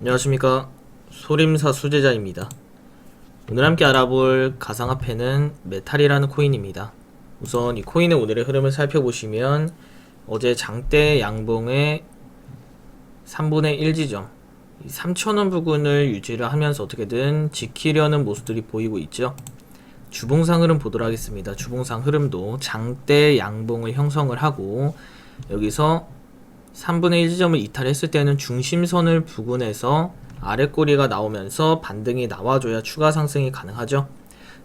안녕하십니까. 소림사 수제자입니다. 오늘 함께 알아볼 가상화폐는 메탈이라는 코인입니다. 우선 이 코인의 오늘의 흐름을 살펴보시면 어제 장대 양봉의 3분의 1 지점 3천원 부근을 유지를 하면서 어떻게든 지키려는 모습들이 보이고 있죠. 주봉상 흐름 보도록 하겠습니다. 주봉상 흐름도 장대 양봉을 형성을 하고 여기서 3분의 1 지점을 이탈했을 때는 중심선을 부근해서 아랫꼬리가 나오면서 반등이 나와줘야 추가 상승이 가능하죠.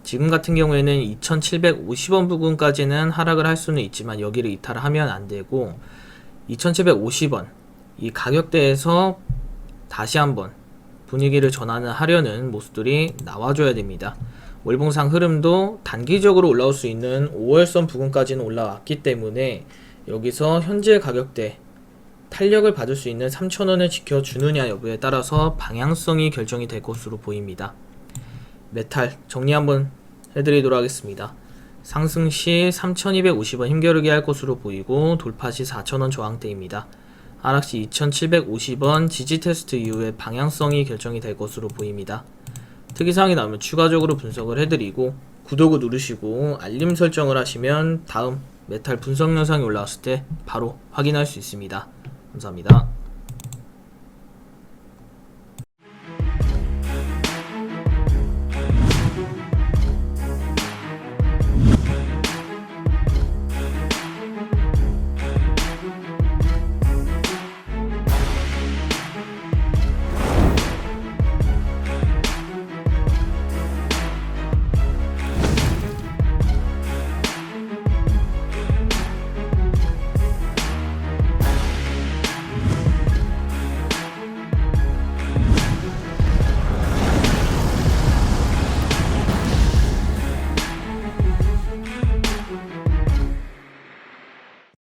지금 같은 경우에는 2750원 부근까지는 하락을 할 수는 있지만 여기를 이탈하면 안 되고 2750원 이 가격대에서 다시 한번 분위기를 전환을 하려는 모습들이 나와줘야 됩니다. 월봉상 흐름도 단기적으로 올라올 수 있는 5월선 부근까지는 올라왔기 때문에 여기서 현재 가격대 탄력을 받을 수 있는 3,000원을 지켜주느냐 여부에 따라서 방향성이 결정이 될 것으로 보입니다. 메탈 정리 한번 해드리도록 하겠습니다. 상승 시 3,250원 힘겨루기 할 것으로 보이고 돌파 시 4,000원 저항대입니다. 하락 시 2,750원 지지 테스트 이후에 방향성이 결정이 될 것으로 보입니다. 특이사항이 나오면 추가적으로 분석을 해드리고 구독을 누르시고 알림 설정을 하시면 다음 메탈 분석 영상이 올라왔을 때 바로 확인할 수 있습니다. 감사합니다.